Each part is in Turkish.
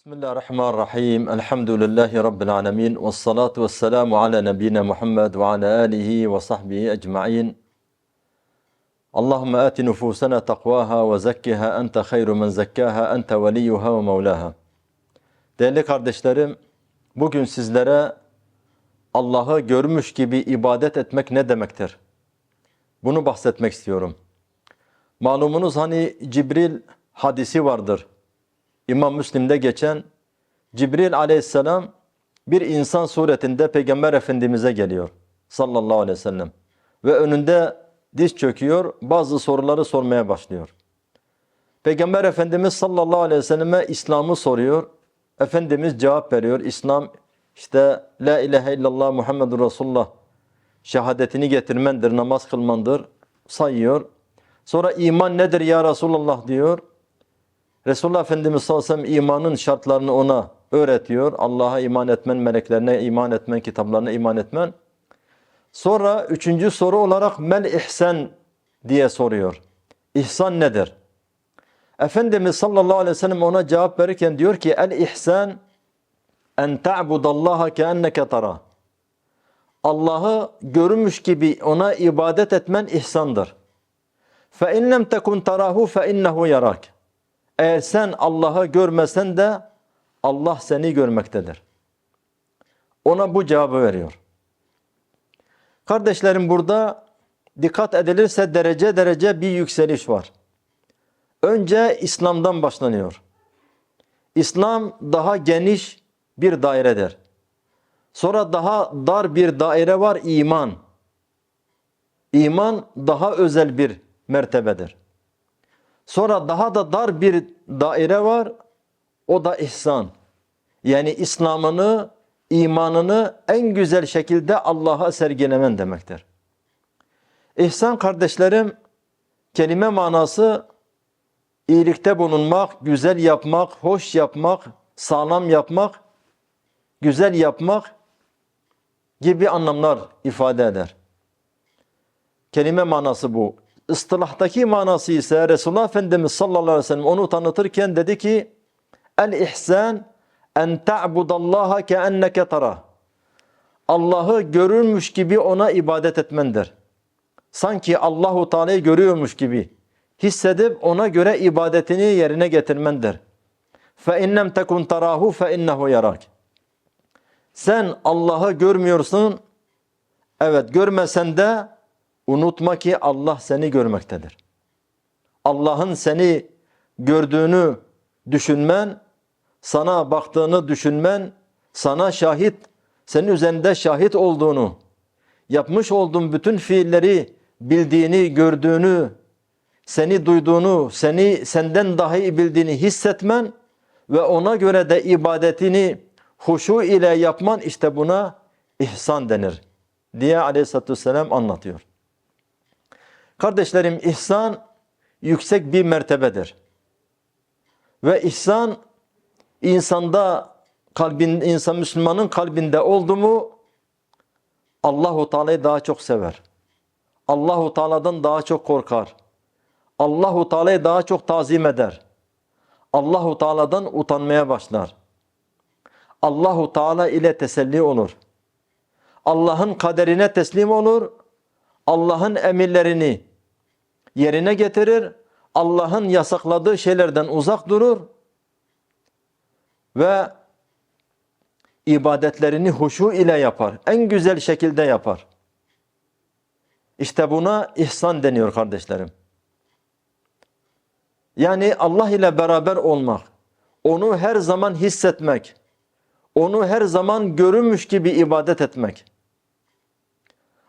Bismillahirrahmanirrahim. Elhamdülillahi Rabbil alemin. Ve salatu ve selamu ala nebine Muhammed ve ala alihi ve sahbihi ecma'in. Allahümme ati nufusana takvaha ve zekkiha ente hayru men zekkaha ente veliyuha ve mevlaha. Değerli kardeşlerim, bugün sizlere Allah'ı görmüş gibi ibadet etmek ne demektir? Bunu bahsetmek istiyorum. Malumunuz hani Cibril hadisi vardır. İmam Müslim'de geçen Cibril aleyhisselam bir insan suretinde Peygamber Efendimiz'e geliyor sallallahu aleyhi ve sellem. Ve önünde diz çöküyor, bazı soruları sormaya başlıyor. Peygamber Efendimiz sallallahu aleyhi ve selleme İslam'ı soruyor. Efendimiz cevap veriyor. İslam işte La ilahe illallah Muhammedur Resulullah şehadetini getirmendir, namaz kılmandır sayıyor. Sonra iman nedir ya Resulullah diyor. Resulullah Efendimiz sallallahu aleyhi ve sellem imanın şartlarını ona öğretiyor. Allah'a iman etmen, meleklerine iman etmen, kitaplarına iman etmen. Sonra üçüncü soru olarak mel ihsan diye soruyor. İhsan nedir? Efendimiz sallallahu aleyhi ve sellem ona cevap verirken diyor ki el ihsan en ta'budallaha keenneke tara. Allah'ı görmüş gibi ona ibadet etmen ihsandır. Fe in lem tekun tarahu fe innehu yarak. Eğer sen Allah'ı görmesen de Allah seni görmektedir. Ona bu cevabı veriyor. Kardeşlerim burada dikkat edilirse derece derece bir yükseliş var. Önce İslam'dan başlanıyor. İslam daha geniş bir dairedir. Sonra daha dar bir daire var iman. İman daha özel bir mertebedir. Sonra daha da dar bir daire var. O da ihsan. Yani İslam'ını, imanını en güzel şekilde Allah'a sergilemen demektir. İhsan kardeşlerim, kelime manası iyilikte bulunmak, güzel yapmak, hoş yapmak, sağlam yapmak, güzel yapmak gibi anlamlar ifade eder. Kelime manası bu. Istilahtaki manası ise Resulullah Efendimiz sallallahu aleyhi ve sellem onu tanıtırken dedi ki El ihsan en ta'budallaha keenneke tara. Allah'ı görürmüş gibi ona ibadet etmendir. Sanki Allahu Teala'yı görüyormuş gibi hissedip ona göre ibadetini yerine getirmendir. Fe innem tekun tarahu fe innehu yarak. Sen Allah'ı görmüyorsun. Evet görmesen de unutma ki Allah seni görmektedir. Allah'ın seni gördüğünü düşünmen, sana baktığını düşünmen, sana şahit, senin üzerinde şahit olduğunu, yapmış olduğun bütün fiilleri bildiğini, gördüğünü, seni duyduğunu, seni senden daha iyi bildiğini hissetmen ve ona göre de ibadetini huşu ile yapman işte buna ihsan denir diye aleyhissalatü vesselam anlatıyor. Kardeşlerim ihsan yüksek bir mertebedir. Ve ihsan insanda kalbin insan Müslümanın kalbinde oldu mu Allahu Teala'yı daha çok sever. Allahu Teala'dan daha çok korkar. Allahu Teala'yı daha çok tazim eder. Allahu Teala'dan utanmaya başlar. Allahu Teala ile teselli olur. Allah'ın kaderine teslim olur. Allah'ın emirlerini yerine getirir. Allah'ın yasakladığı şeylerden uzak durur ve ibadetlerini huşu ile yapar. En güzel şekilde yapar. İşte buna ihsan deniyor kardeşlerim. Yani Allah ile beraber olmak, onu her zaman hissetmek, onu her zaman görünmüş gibi ibadet etmek.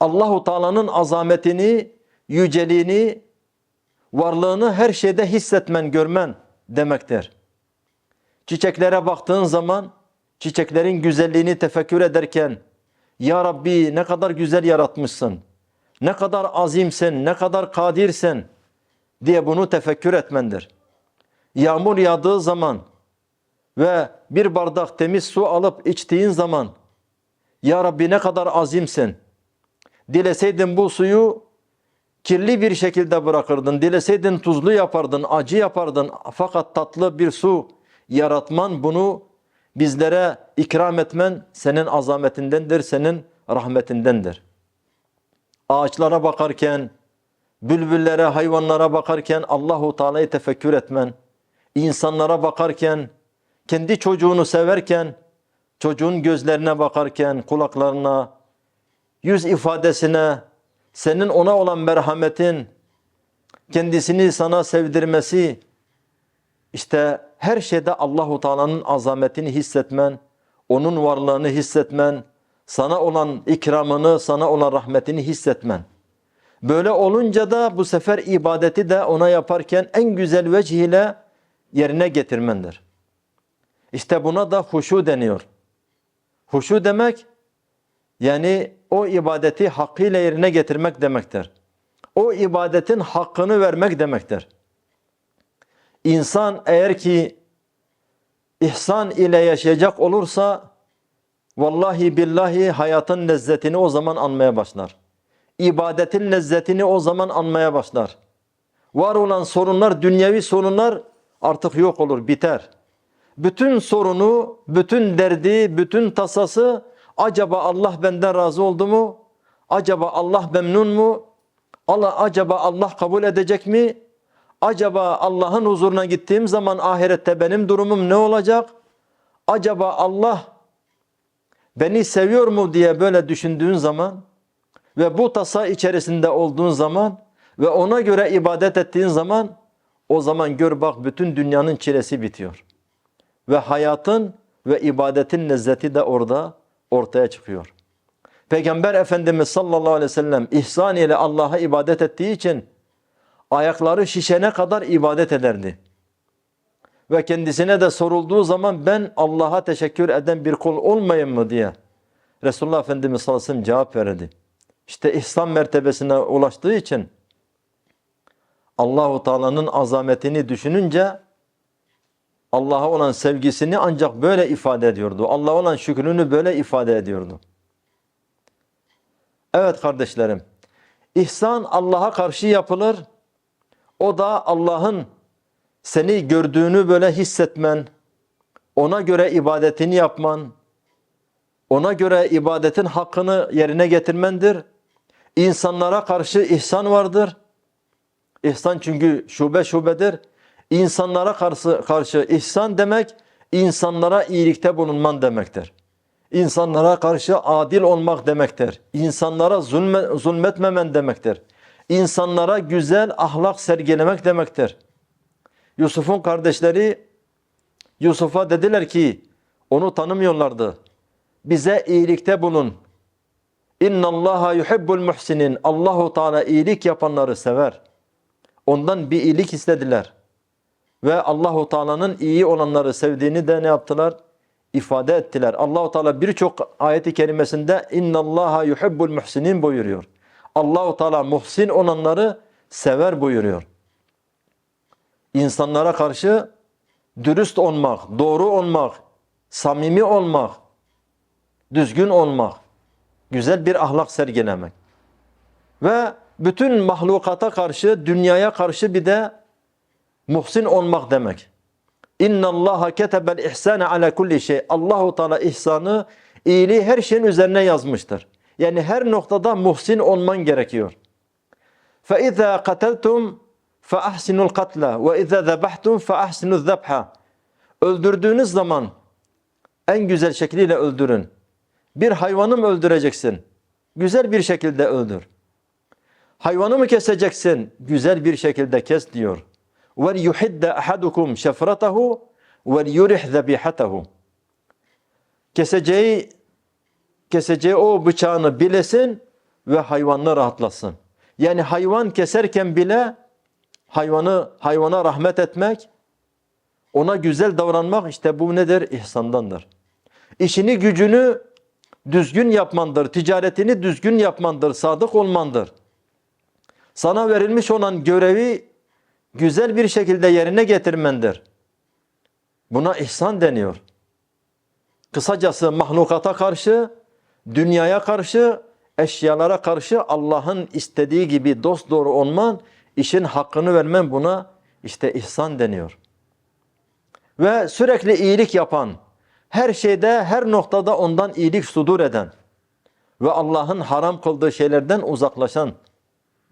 Allahu Teala'nın azametini, yüceliğini, varlığını her şeyde hissetmen, görmen demektir. Çiçeklere baktığın zaman çiçeklerin güzelliğini tefekkür ederken Ya Rabbi ne kadar güzel yaratmışsın. Ne kadar azimsin, ne kadar kadirsin diye bunu tefekkür etmendir. Yağmur yağdığı zaman ve bir bardak temiz su alıp içtiğin zaman Ya Rabbi ne kadar azimsin. Dileseydin bu suyu kirli bir şekilde bırakırdın. Dileseydin tuzlu yapardın, acı yapardın. Fakat tatlı bir su yaratman, bunu bizlere ikram etmen senin azametindendir, senin rahmetindendir. Ağaçlara bakarken, bülbüllere, hayvanlara bakarken Allahu Teala'yı tefekkür etmen, insanlara bakarken, kendi çocuğunu severken, çocuğun gözlerine bakarken, kulaklarına, yüz ifadesine, senin ona olan merhametin, kendisini sana sevdirmesi, işte her şeyde Allahu Teala'nın azametini hissetmen, onun varlığını hissetmen, sana olan ikramını, sana olan rahmetini hissetmen. Böyle olunca da bu sefer ibadeti de ona yaparken en güzel vecih ile yerine getirmendir. İşte buna da huşu deniyor. Huşu demek yani o ibadeti hakkıyla yerine getirmek demektir. O ibadetin hakkını vermek demektir. İnsan eğer ki ihsan ile yaşayacak olursa vallahi billahi hayatın lezzetini o zaman anmaya başlar. İbadetin lezzetini o zaman anmaya başlar. Var olan sorunlar, dünyevi sorunlar artık yok olur, biter. Bütün sorunu, bütün derdi, bütün tasası acaba Allah benden razı oldu mu? Acaba Allah memnun mu? Allah acaba Allah kabul edecek mi? Acaba Allah'ın huzuruna gittiğim zaman ahirette benim durumum ne olacak? Acaba Allah beni seviyor mu diye böyle düşündüğün zaman ve bu tasa içerisinde olduğun zaman ve ona göre ibadet ettiğin zaman o zaman gör bak bütün dünyanın çilesi bitiyor. Ve hayatın ve ibadetin lezzeti de orada ortaya çıkıyor. Peygamber Efendimiz sallallahu aleyhi ve sellem ihsan ile Allah'a ibadet ettiği için ayakları şişene kadar ibadet ederdi. Ve kendisine de sorulduğu zaman ben Allah'a teşekkür eden bir kul olmayayım mı diye Resulullah Efendimiz sallallahu aleyhi ve sellem cevap verdi. İşte ihsan mertebesine ulaştığı için Allahu Teala'nın azametini düşününce Allah'a olan sevgisini ancak böyle ifade ediyordu. Allah'a olan şükrünü böyle ifade ediyordu. Evet kardeşlerim, ihsan Allah'a karşı yapılır. O da Allah'ın seni gördüğünü böyle hissetmen, ona göre ibadetini yapman, ona göre ibadetin hakkını yerine getirmendir. İnsanlara karşı ihsan vardır. İhsan çünkü şube şubedir. İnsanlara karşı, karşı ihsan demek, insanlara iyilikte bulunman demektir. İnsanlara karşı adil olmak demektir. İnsanlara zulme, zulmetmemen demektir. İnsanlara güzel ahlak sergilemek demektir. Yusuf'un kardeşleri Yusuf'a dediler ki onu tanımıyorlardı. Bize iyilikte bulun. İnna Allaha yuhibbul muhsinin. Allahu Teala iyilik yapanları sever. Ondan bir iyilik istediler. Ve Allahu Teala'nın iyi olanları sevdiğini de ne yaptılar? ifade ettiler. Allahu Teala birçok ayeti kerimesinde inna Allaha yuhibbul muhsinin buyuruyor. Allahu Teala muhsin olanları sever buyuruyor. İnsanlara karşı dürüst olmak, doğru olmak, samimi olmak, düzgün olmak, güzel bir ahlak sergilemek. Ve bütün mahlukata karşı, dünyaya karşı bir de muhsin olmak demek. İnna Allaha ketebel ihsane ala kulli şey. Allahu Teala ihsanı, iyiliği her şeyin üzerine yazmıştır. Yani her noktada muhsin olman gerekiyor. Fe iza kateltum fe ahsinul katla ve iza zebahtum fe ahsinuz zebha. Öldürdüğünüz zaman en güzel şekliyle öldürün. Bir hayvanı mı öldüreceksin? Güzel bir şekilde öldür. Hayvanı mı keseceksin? Güzel bir şekilde kes diyor. وَلْيُحِدَّ أَحَدُكُمْ شَفْرَتَهُ وَلْيُرِحْ ذَبِيحَتَهُ Keseceği, keseceği o bıçağını bilesin ve hayvanını rahatlasın. Yani hayvan keserken bile hayvanı hayvana rahmet etmek, ona güzel davranmak işte bu nedir? İhsandandır. İşini gücünü düzgün yapmandır, ticaretini düzgün yapmandır, sadık olmandır. Sana verilmiş olan görevi güzel bir şekilde yerine getirmendir. Buna ihsan deniyor. Kısacası mahlukata karşı, dünyaya karşı, eşyalara karşı Allah'ın istediği gibi dost doğru olman, işin hakkını vermen buna işte ihsan deniyor. ve sürekli iyilik yapan, her şeyde, her noktada ondan iyilik sudur eden ve Allah'ın haram kıldığı şeylerden uzaklaşan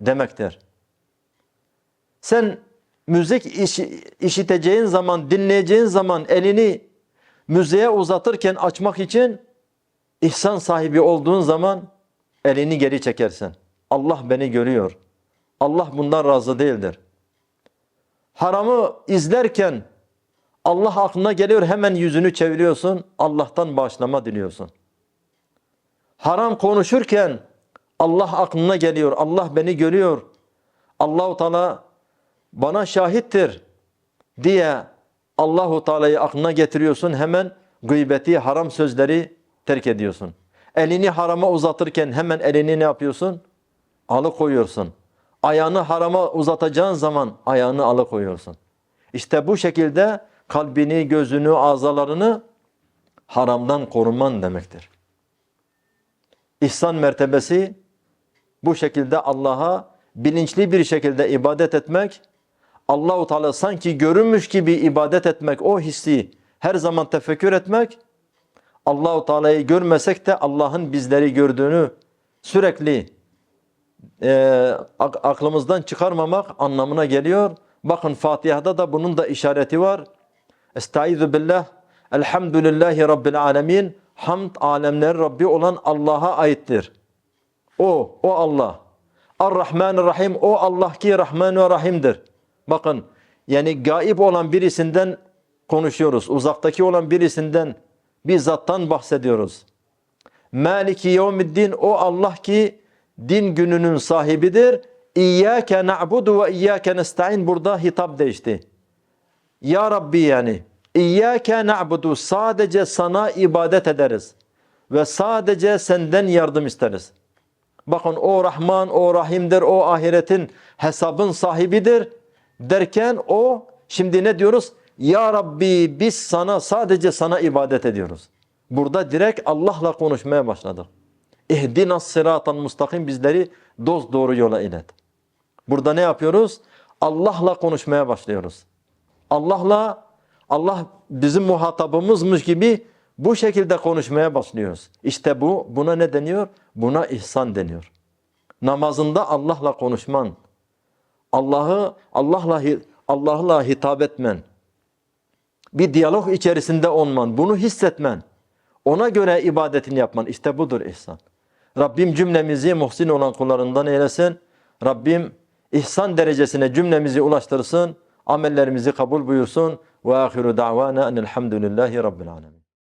demektir. Sen müzik işi- işiteceğin zaman, dinleyeceğin zaman elini müziğe uzatırken açmak için ihsan sahibi olduğun zaman elini geri çekersin. Allah beni görüyor. Allah bundan razı değildir. Haramı izlerken Allah aklına geliyor hemen yüzünü çeviriyorsun. Allah'tan bağışlama diliyorsun. Haram konuşurken Allah aklına geliyor. Allah beni görüyor. Allahu Teala bana şahittir diye Allahu Teala'yı aklına getiriyorsun. Hemen gıybeti, haram sözleri terk ediyorsun. Elini harama uzatırken hemen elini ne yapıyorsun? Alıkoyuyorsun. Ayağını harama uzatacağın zaman ayağını alıkoyuyorsun. İşte bu şekilde kalbini, gözünü, azalarını haramdan koruman demektir. İhsan mertebesi bu şekilde Allah'a bilinçli bir şekilde ibadet etmek, Allahu Teala sanki görünmüş gibi ibadet etmek, o hissi her zaman tefekkür etmek, Allahu Teala'yı görmesek de Allah'ın bizleri gördüğünü sürekli e, ak- aklımızdan çıkarmamak anlamına geliyor. Bakın Fatiha'da da bunun da işareti var. Estaizu billah. Elhamdülillahi Rabbil alemin. Hamd alemler Rabbi olan Allah'a aittir. O, o Allah. Ar-Rahmanir-Rahim. O Allah ki Rahman ve Rahim'dir. Bakın yani gaib olan birisinden konuşuyoruz. Uzaktaki olan birisinden bir zattan bahsediyoruz. Maliki yevmiddin o Allah ki din gününün sahibidir. İyyâke na'budu ve iyyâke nesta'in burada hitap değişti. Ya Rabbi yani İyyâke na'budu sadece sana ibadet ederiz ve sadece senden yardım isteriz. Bakın o Rahman, o Rahim'dir, o ahiretin hesabın sahibidir derken o şimdi ne diyoruz? Ya Rabbi biz sana sadece sana ibadet ediyoruz. Burada direkt Allah'la konuşmaya başladık. İhdinas sıratan mustakim bizleri dost doğru yola ilet. Burada ne yapıyoruz? Allah'la konuşmaya başlıyoruz. Allah'la Allah bizim muhatabımızmış gibi bu şekilde konuşmaya başlıyoruz. İşte bu buna ne deniyor? Buna ihsan deniyor. Namazında Allah'la konuşman, Allah'ı Allah'la Allah'la hitap etmen, bir diyalog içerisinde olman, bunu hissetmen, ona göre ibadetini yapman işte budur ihsan. Rabbim cümlemizi muhsin olan kullarından eylesin. Rabbim ihsan derecesine cümlemizi ulaştırsın. Amellerimizi kabul buyursun. Ve ahiru da'vana enelhamdülillahi rabbil alemin.